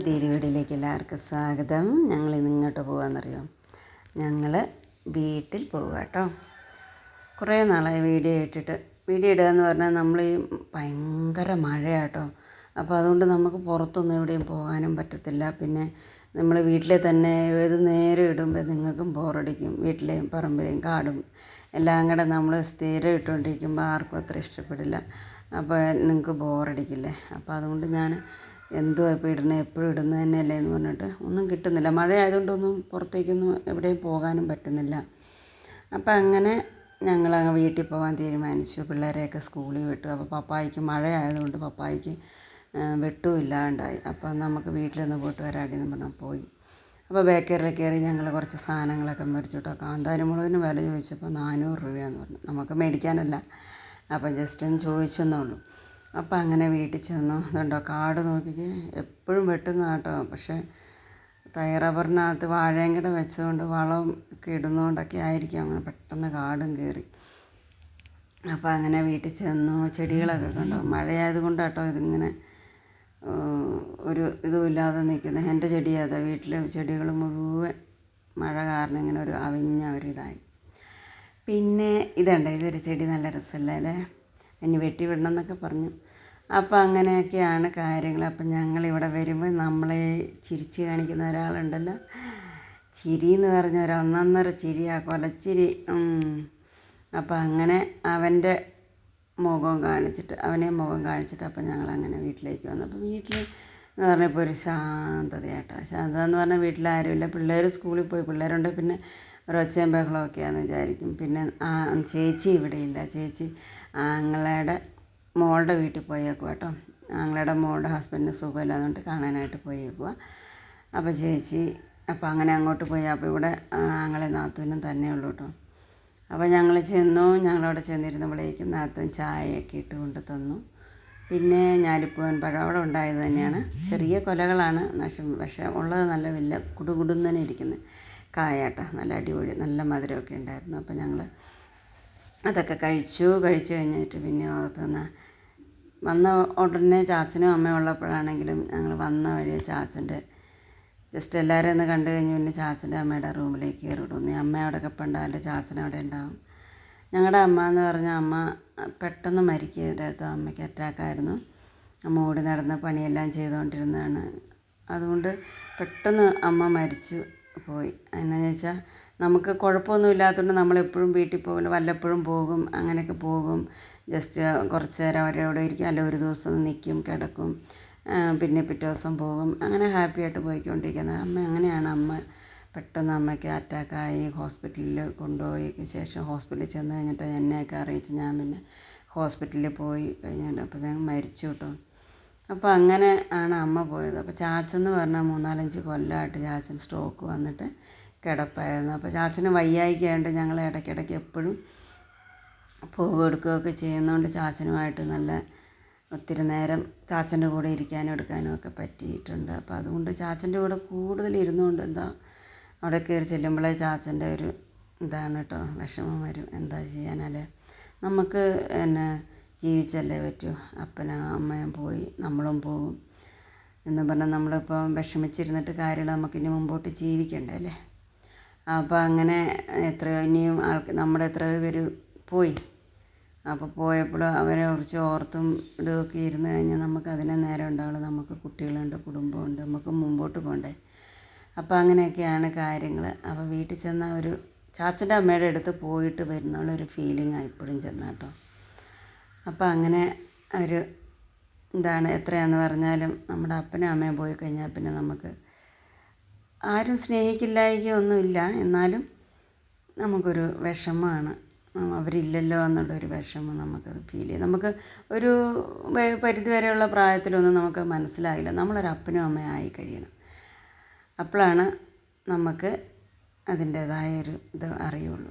പുതിയൊരു വീടിലേക്ക് എല്ലാവർക്കും സ്വാഗതം. ഞങ്ങൾ ഇന്ന് ഇങ്ങോട്ട് പോകാമെന്നറിയോ ഞങ്ങൾ വീട്ടിൽ പോവുക കേട്ടോ. കുറേ നാളായി വീഡിയോ ഇട്ടിട്ട്. വീഡിയോ ഇടുക എന്ന് പറഞ്ഞാൽ നമ്മൾ ഈ ഭയങ്കര മഴയാട്ടോ അപ്പോൾ അതുകൊണ്ട് നമുക്ക് പുറത്തൊന്നും എവിടെയും പോകാനും പറ്റത്തില്ല. പിന്നെ നമ്മൾ വീട്ടിലെ തന്നെ ഏത് നേരം ഇടുമ്പോൾ നിങ്ങൾക്കും ബോറടിക്കും. വീട്ടിലെയും പറമ്പിലെയും കാടും എല്ലാം കൂടെ നമ്മൾ സ്ഥിരം ഇട്ടുകൊണ്ടിരിക്കുമ്പോൾ ആർക്കും അത്ര ഇഷ്ടപ്പെടില്ല. അപ്പോൾ നിങ്ങൾക്ക് ബോറടിക്കില്ലേ? അപ്പോൾ അതുകൊണ്ട് ഞാൻ എന്തുവാ ഇപ്പോൾ ഇടുന്നത് എപ്പോഴും ഇടുന്നത് തന്നെയല്ലേ എന്ന് പറഞ്ഞിട്ട് ഒന്നും കിട്ടുന്നില്ല. മഴ ആയതുകൊണ്ടൊന്നും പുറത്തേക്കൊന്നും എവിടെയും പോകാനും പറ്റുന്നില്ല. അപ്പം അങ്ങനെ ഞങ്ങൾ അങ്ങ് വീട്ടിൽ പോകാൻ തീരുമാനിച്ചു. പിള്ളേരെയൊക്കെ സ്കൂളിൽ വിട്ടു. അപ്പോൾ പപ്പായിക്ക് മഴ ആയതുകൊണ്ട് പപ്പായിക്ക് വെട്ടും ഇല്ലാണ്ടായി അപ്പം നമുക്ക് വീട്ടിലൊന്ന് പോയിട്ട് വരാടി എന്ന് പറഞ്ഞാൽ പോയി. അപ്പോൾ ബേക്കറിയിൽ കയറി ഞങ്ങൾ കുറച്ച് സാധനങ്ങളൊക്കെ മേടിച്ചു കേട്ടോ. കാന്താരി മുളകിന് വില ചോദിച്ചപ്പോൾ നാനൂറ് രൂപയാന്ന് പറഞ്ഞു. നമുക്ക് മേടിക്കാനല്ല. അപ്പം ജസ്റ്റ് ഒന്ന് ചോദിച്ചെന്നേ ഉള്ളൂ. അപ്പം അങ്ങനെ വീട്ടിൽ ചെന്നു. ഇതുണ്ടോ കാട് നോക്കിക്ക്. എപ്പോഴും വെട്ടുന്ന കേട്ടോ. പക്ഷേ തൈ റബ്ബറിനകത്ത് വാഴയും കൂടെ വെച്ചതുകൊണ്ട് വളം ഒക്കെ ഇടുന്നതുകൊണ്ടൊക്കെ ആയിരിക്കും അങ്ങനെ പെട്ടെന്ന് കാടും കയറി. അപ്പോൾ അങ്ങനെ വീട്ടിൽ ചെന്നു. ചെടികളൊക്കെ കണ്ടോ. മഴയായത് കൊണ്ട് കേട്ടോ ഇതിങ്ങനെ ഒരു ഇതുമില്ലാതെ നിൽക്കുന്നത്. എന്റെ ചെടിയാതെ വീട്ടിലെ ചെടികൾ മുഴുവൻ മഴ കാരണം ഇങ്ങനെ ഒരു അവിഞ്ഞ ഒരു ഇതായി പിന്നെ ഇതുണ്ട്. ഇതൊരു ചെടി നല്ല രസമല്ലേ ഇനി വെട്ടി വിടണം എന്നൊക്കെ പറഞ്ഞു. അപ്പോൾ അങ്ങനെയൊക്കെയാണ് കാര്യങ്ങൾ. അപ്പം ഞങ്ങളിവിടെ വരുമ്പോൾ നമ്മളെ ചിരിച്ച് കാണിക്കുന്ന ഒരാളുണ്ടല്ലോ. ചിരി എന്ന് പറഞ്ഞ ഒരു ഒന്നൊന്നര ചിരിയാ കൊലച്ചിരി. അപ്പം അങ്ങനെ അവന്റെ മുഖം കാണിച്ചിട്ട് അവനെ മുഖം കാണിച്ചിട്ട് അപ്പം ഞങ്ങൾ അങ്ങനെ വീട്ടിലേക്ക് വന്നു. അപ്പോൾ വീട്ടിൽ എന്ന് പറഞ്ഞപ്പോൾ ഒരു ശാന്തതയാട്ടോ. ശാന്തത എന്ന് പറഞ്ഞാൽ വീട്ടിൽ ഇല്ല പിള്ളേർ സ്കൂളിൽ പോയി പിള്ളേരുണ്ട്. പിന്നെ ഒരൊച്ചയും ബഹളമൊക്കെയാണെന്ന് വിചാരിക്കും. പിന്നെ ആ ചേച്ചി ഇവിടെ ഇല്ല. ചേച്ചി ആങ്ങളയുടെ മോളുടെ വീട്ടിൽ പോയേക്കുക കേട്ടോ ആങ്ങളുടെ മോളുടെ ഹസ്ബൻഡിന് സുഖമില്ലാതുകൊണ്ട് കാണാനായിട്ട് പോയേക്കുക അപ്പോൾ ചേച്ചി അപ്പോൾ അങ്ങനെ അങ്ങോട്ട് പോയി. അപ്പോൾ ഇവിടെ ആങ്ങളെ നാത്തൂനും തന്നെ ഉള്ളൂ കേട്ടോ അപ്പോൾ ഞങ്ങൾ ചെന്നു. ഞങ്ങളവിടെ ചെന്നിരുന്നപ്പോഴേക്കും നാത്തൂൻ ചായയൊക്കെ ഇട്ട് കൊണ്ട് തന്നു. പിന്നെ ഞാലിപ്പൂവൻ പഴം അവിടെ ഉണ്ടായത് തന്നെയാണ്. ചെറിയ കൊലകളാണ്. പക്ഷെ പക്ഷേ ഉള്ളത് നല്ല വലിയ കുടുകുടുന്നനെ ഇരിക്കുന്നത് കായാട്ട നല്ല അടിപൊളി നല്ല മധുരമൊക്കെ ഉണ്ടായിരുന്നു. അപ്പോൾ ഞങ്ങൾ അതൊക്കെ കഴിച്ചു. കഴിച്ചു കഴിഞ്ഞിട്ട് പിന്നെ ഓർത്തുന്ന വന്ന ഉടനെ ചാച്ചനും അമ്മയും ഉള്ളപ്പോഴാണെങ്കിലും ഞങ്ങൾ വന്ന വഴി ചാച്ചന്റെ ജസ്റ്റ് എല്ലാവരും ഒന്ന് കണ്ടു കഴിഞ്ഞ് പിന്നെ ചാച്ചന്റെ അമ്മയുടെ റൂമിലേക്ക് കയറി നീ അമ്മ അവിടെ കപ്പുണ്ടാവില്ല ചാച്ചൻ അവിടെ ഉണ്ടാവും. ഞങ്ങളുടെ അമ്മ എന്ന് പറഞ്ഞാൽ അമ്മ പെട്ടെന്ന് മരിക്കരുത് അമ്മയ്ക്ക് അറ്റാക്കായിരുന്നു. അമ്മ ഓടി നടന്ന് പണിയെല്ലാം ചെയ്തുകൊണ്ടിരുന്നതാണ്. അതുകൊണ്ട് പെട്ടെന്ന് അമ്മ മരിച്ചു. പോയി. എന്നാന്ന് വെച്ചാൽ നമുക്ക് കുഴപ്പമൊന്നും ഇല്ലാത്തതുകൊണ്ട് നമ്മളെപ്പോഴും വീട്ടിൽ പോകില്ല വല്ലപ്പോഴും പോകും അങ്ങനെയൊക്കെ പോകും. ജസ്റ്റ് കുറച്ച് നേരം അവരവിടെ ഇരിക്കും അല്ല ഒരു ദിവസം നിൽക്കും കിടക്കും. പിന്നെ പിറ്റേ ദിവസം പോകും. അങ്ങനെ ഹാപ്പി ആയിട്ട് പോയിക്കൊണ്ടിരിക്കുന്നത് അമ്മ അങ്ങനെയാണ് അമ്മ? പെട്ടെന്ന് അമ്മയ്ക്ക് അറ്റാക്കായി ഹോസ്പിറ്റലിൽ കൊണ്ടുപോയി ശേഷം ഹോസ്പിറ്റലിൽ ചെന്ന് കഴിഞ്ഞിട്ട് എന്നെയൊക്കെ അറിയിച്ച് ഞാൻ പിന്നെ ഹോസ്പിറ്റലിൽ പോയി കഴിഞ്ഞിട്ട് ഞാൻ മരിച്ചു കേട്ടോ. അപ്പോൾ അങ്ങനെ ആണ് അമ്മ പോയത്. അപ്പോൾ ചാച്ചെന്ന് പറഞ്ഞാൽ മൂന്നാലഞ്ച് കൊല്ലമായിട്ട് ചാച്ചൻ സ്ട്രോക്ക് വന്നിട്ട് കിടപ്പായിരുന്നു. അപ്പോൾ ചാച്ചന് വയ്യായിക്കായിട്ട് ഞങ്ങൾ ഇടയ്ക്കിടയ്ക്ക് എപ്പോഴും പോവുക എടുക്കുകയൊക്കെ ചെയ്യുന്നതുകൊണ്ട് ചാച്ചനുമായിട്ട് നല്ല ഒത്തിരി നേരം ചാച്ചന്റെ കൂടെ ഇരിക്കാനും എടുക്കാനും ഒക്കെ പറ്റിയിട്ടുണ്ട്. അപ്പോൾ അതുകൊണ്ട് ചാച്ചന്റെ കൂടെ കൂടുതൽ ഇരുന്നുകൊണ്ട് എന്താ അവിടെ കയറി ചെല്ലുമ്പോഴേ ചാച്ചന്റെ ഒരു ഇതാണ് കേട്ടോ വിഷമം വരും. എന്താ ചെയ്യാനല്ലേ നമുക്ക് എന്നെ ജീവിച്ചല്ലേ പറ്റൂ. അപ്പനും അമ്മയും പോയി നമ്മളും പോകും. എന്ന് പറഞ്ഞാൽ നമ്മളിപ്പോൾ വിഷമിച്ചിരുന്നിട്ട് കാര്യമില്ല നമുക്കിനി മുമ്പോട്ട് ജീവിക്കണ്ടേ അല്ലേ അപ്പോൾ അങ്ങനെ എത്രയോ ഇനിയും ആൾക്ക് നമ്മുടെ എത്രയോ പേര് പോയി. അപ്പോൾ പോയപ്പോൾ അവരെ കുറിച്ച് ഓർത്തും ഇതൊക്കെ ഇരുന്ന് കഴിഞ്ഞാൽ നമുക്ക് അതിനെ നേരം ഉണ്ടാവുള്ളൂ. നമുക്ക് കുട്ടികളുണ്ട് കുടുംബമുണ്ട് നമുക്ക് മുമ്പോട്ട് പോകണ്ടേ അപ്പോൾ അങ്ങനെയൊക്കെയാണ് കാര്യങ്ങൾ അപ്പോൾ വീട്ടിൽ ചെന്ന ഒരു ചാച്ചന്റെ അമ്മയുടെ അടുത്ത് പോയിട്ട് വരുന്നുള്ളൊരു ഫീലിംഗാണ് ഇപ്പോഴും ചെന്ന അപ്പോൾ അങ്ങനെ ഒരു ഇതാണ് എത്രയാന്ന് പറഞ്ഞാലും നമ്മുടെ അപ്പനും അമ്മയും പോയി കഴിഞ്ഞാൽ പിന്നെ നമുക്ക് ആരും സ്നേഹിക്കില്ലായികയൊന്നുമില്ല എന്നാലും നമുക്കൊരു വിഷമമാണ്. അവരില്ലല്ലോ എന്നുള്ളൊരു വിഷമം നമുക്ക് ഫീൽ ചെയ്യും. നമുക്ക് ഒരു പരിധി വരെയുള്ള പ്രായത്തിലൊന്നും നമുക്ക് മനസ്സിലാകില്ല നമ്മളൊരു അപ്പനും അമ്മയും ആയി കഴിയണം. അപ്പോഴാണ് നമുക്ക് അതിന്റേതായൊരു ഇത് അറിയുള്ളൂ.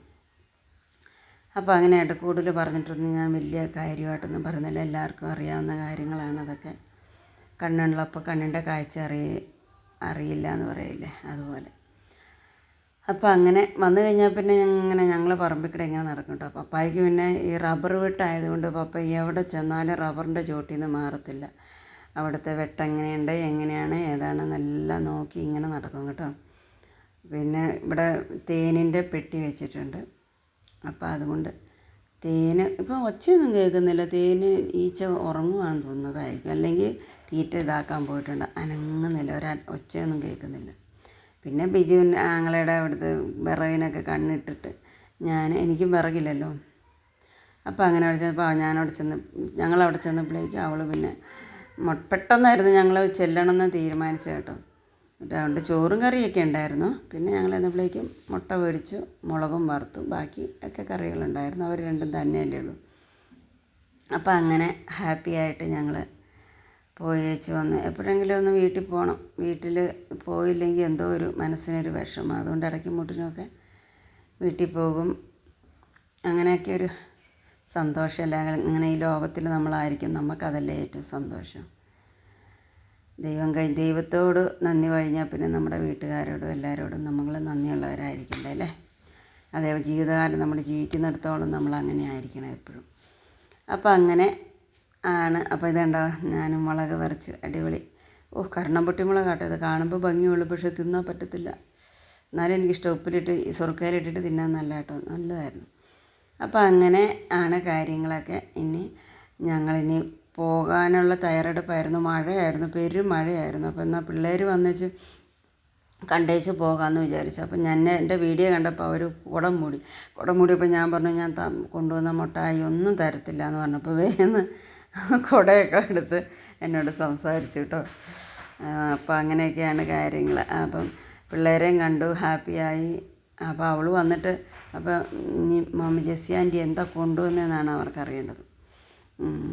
അപ്പോൾ അങ്ങനെയായിട്ട് കൂടുതൽ പറഞ്ഞിട്ടൊന്നും ഞാൻ വലിയ കാര്യമായിട്ടൊന്നും പറയുന്നില്ല. എല്ലാവർക്കും അറിയാവുന്ന കാര്യങ്ങളാണ് അതൊക്കെ. കണ്ണുള്ളപ്പോൾ കണ്ണിന്റെ കാഴ്ച അറിയ അറിയില്ല എന്ന് പറയില്ലേ അതുപോലെ. അപ്പോൾ അങ്ങനെ വന്നു കഴിഞ്ഞാൽ പിന്നെ ഇങ്ങനെ ഞങ്ങൾ പറമ്പിക്കിടെ ഇങ്ങനെ നടക്കും കേട്ടോ. പപ്പായ്ക്ക് പിന്നെ ഈ റബ്ബർ വെട്ടായതുകൊണ്ട് പപ്പ എവിടെ ചെന്നാലും റബ്ബറിന്റെ ചോട്ടിൽ നിന്ന് മാറത്തില്ല. അവിടുത്തെ വെട്ടെങ്ങനെയുണ്ട് എങ്ങനെയാണ് ഏതാണെന്നെല്ലാം നോക്കി ഇങ്ങനെ നടക്കും കേട്ടോ. പിന്നെ ഇവിടെ തേനിന്റെ പെട്ടി വെച്ചിട്ടുണ്ട്. അപ്പോൾ അതുകൊണ്ട് തേന് ഇപ്പോൾ ഒച്ചയൊന്നും കേൾക്കുന്നില്ല. തേന് ഈച്ച ഉറങ്ങുവാണെന്ന് തോന്നുന്നതായിരിക്കും. അല്ലെങ്കിൽ തീറ്റ ഇതാക്കാൻ പോയിട്ടുണ്ട്. അനങ്ങുന്നില്ല. ഒരു ഒച്ചയൊന്നും കേൾക്കുന്നില്ല. പിന്നെ ബിജു ആങ്ങളയുടെ അവിടുത്തെ വിറകിനൊക്കെ കണ്ണിട്ടിട്ട് ഞാൻ എനിക്കും വിറകില്ലല്ലോ. അപ്പോൾ അങ്ങനെ അവിടെ ചെന്നപ്പോൾ ഞാനവിടെ ചെന്ന് ഞങ്ങളവിടെ ചെന്നപ്പോഴേക്കും അവൾ പിന്നെ പെട്ടെന്നായിരുന്നു ഞങ്ങൾ ചെല്ലണമെന്ന് തീരുമാനിച്ചു കേട്ടോ. അതുകൊണ്ട് ചോറും കറിയൊക്കെ ഉണ്ടായിരുന്നു. പിന്നെ ഞങ്ങൾ എന്നപ്പോഴേക്കും മുട്ട പൊരിച്ചു മുളകും വറുത്തു. ബാക്കി ഒക്കെ കറികളുണ്ടായിരുന്നു. അവർ രണ്ടും തന്നെയല്ലേ ഉള്ളൂ. അപ്പോൾ അങ്ങനെ ഹാപ്പി ആയിട്ട് ഞങ്ങൾ പോയി വെച്ച് വന്ന്. എപ്പോഴെങ്കിലും ഒന്ന് വീട്ടിൽ പോകണം. വീട്ടിൽ പോയില്ലെങ്കിൽ എന്തോ ഒരു മനസ്സിനൊരു വിഷമം. അതുകൊണ്ട് ഇടയ്ക്ക് മുട്ടിനൊക്കെ വീട്ടിൽ പോകും. അങ്ങനെയൊക്കെ ഒരു സന്തോഷമല്ല ഇങ്ങനെ ഈ ലോകത്തിൽ നമ്മളായിരിക്കും. നമുക്കതല്ലേ ഏറ്റവും സന്തോഷം. ദൈവം കൈ ദൈവത്തോട് നന്ദി കഴിഞ്ഞാൽ പിന്നെ നമ്മുടെ വീട്ടുകാരോടും എല്ലാവരോടും നമ്മൾ നന്ദിയുള്ളവരായിരിക്കണ്ടേ അല്ലേ? അതേ ജീവിതകാലം നമ്മൾ ജീവിക്കുന്നിടത്തോളം നമ്മൾ അങ്ങനെ ആയിരിക്കണം എപ്പോഴും. അപ്പോൾ അങ്ങനെ ആണ്. അപ്പോൾ ഇതുണ്ടോ? ഞാനും മുളക് വരച്ച് അടിപൊളി. ഓ കർണം പൊട്ടി മുളകാട്ടോ ഇത്. കാണുമ്പോൾ ഭംഗിയുള്ളൂ പക്ഷെ തിന്നാൻ പറ്റത്തില്ല. എന്നാലും എനിക്കിഷ്ടം ഉപ്പിലിട്ട് ഈ സുറുക്കയിലിട്ടിട്ട് തിന്നാൻ നല്ല കേട്ടോ നല്ലതായിരുന്നു. അപ്പോൾ അങ്ങനെ ആണ് കാര്യങ്ങളൊക്കെ. ഇനി ഞങ്ങളിനി പോകാനുള്ള തയ്യാറെടുപ്പായിരുന്നു. മഴയായിരുന്നു പെരും മഴയായിരുന്നു. അപ്പോൾ എന്നാൽ പിള്ളേർ വന്നേച്ച് കണ്ടേച്ച് പോകാമെന്ന് വിചാരിച്ചു. അപ്പം ഞാൻ എന്റെ വീഡിയോ കണ്ടപ്പോൾ അവർ കുടം മൂടി. കുടം മൂടിയപ്പോൾ ഞാൻ പറഞ്ഞു ഞാൻ കൊണ്ടുവന്ന മുട്ടായി ഒന്നും തരത്തില്ല എന്ന് പറഞ്ഞപ്പോൾ വേഗം കുടയൊക്കെ എടുത്ത് എന്നോട് സംസാരിച്ചു കേട്ടോ അപ്പോൾ അങ്ങനെയൊക്കെയാണ് കാര്യങ്ങൾ അപ്പം പിള്ളേരെയും കണ്ടു ഹാപ്പിയായി അപ്പോൾ അവൾ വന്നിട്ട് അപ്പം മമ്മി ജെസ്സി ആന്റി എന്താ കൊണ്ടുവന്നതെന്നാണ് അവർക്കറിയേണ്ടത്.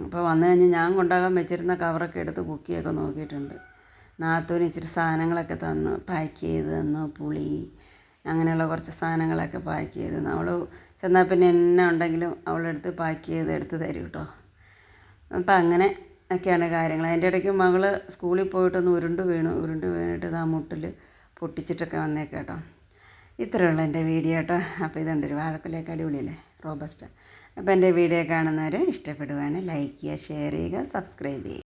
അപ്പോൾ വന്നു കഴിഞ്ഞ് ഞാൻ കൊണ്ടുപോകാൻ വെച്ചിരുന്ന കവറൊക്കെ എടുത്ത് കുക്കിയൊക്കെ നോക്കിയിട്ടുണ്ട്. നാത്തൂന് ഇച്ചിരി സാധനങ്ങളൊക്കെ തന്നു പാക്ക് ചെയ്ത് തന്നു പുളി അങ്ങനെയുള്ള കുറച്ച് സാധനങ്ങളൊക്കെ പാക്ക് ചെയ്ത് തന്നു. അവൾ ചെന്നാൽ പിന്നെ എന്നെ ഉണ്ടെങ്കിലും അവളെടുത്ത് പാക്ക് ചെയ്ത് എടുത്ത് തരും കേട്ടോ. അപ്പം അങ്ങനെ ഒക്കെയാണ് കാര്യങ്ങൾ. അതിന്റെ ഇടയ്ക്ക് മകൾ സ്കൂളിൽ പോയിട്ടൊന്ന് ഉരുണ്ട് വീണു. ഉരുണ്ട് വീണിട്ട് ആ മുട്ടിൽ പൊട്ടിച്ചിട്ടൊക്കെ വന്നേക്കേട്ടോ ഇത്രയേ ഉള്ളൂ എന്റെ വീഡിയോ കേട്ടോ. അപ്പോൾ ഇതുണ്ട് ഒരു വാഴക്കൊലയൊക്കെ അടിപൊളിയല്ലേ? റോബസ്റ്റ്. അപ്പോൾ എന്റെ വീഡിയോ കാണുന്നവർ ഇഷ്ടപ്പെടുവാണ് ലൈക്ക് ചെയ്യുക ഷെയർ ചെയ്യുക സബ്സ്ക്രൈബ് ചെയ്യുക.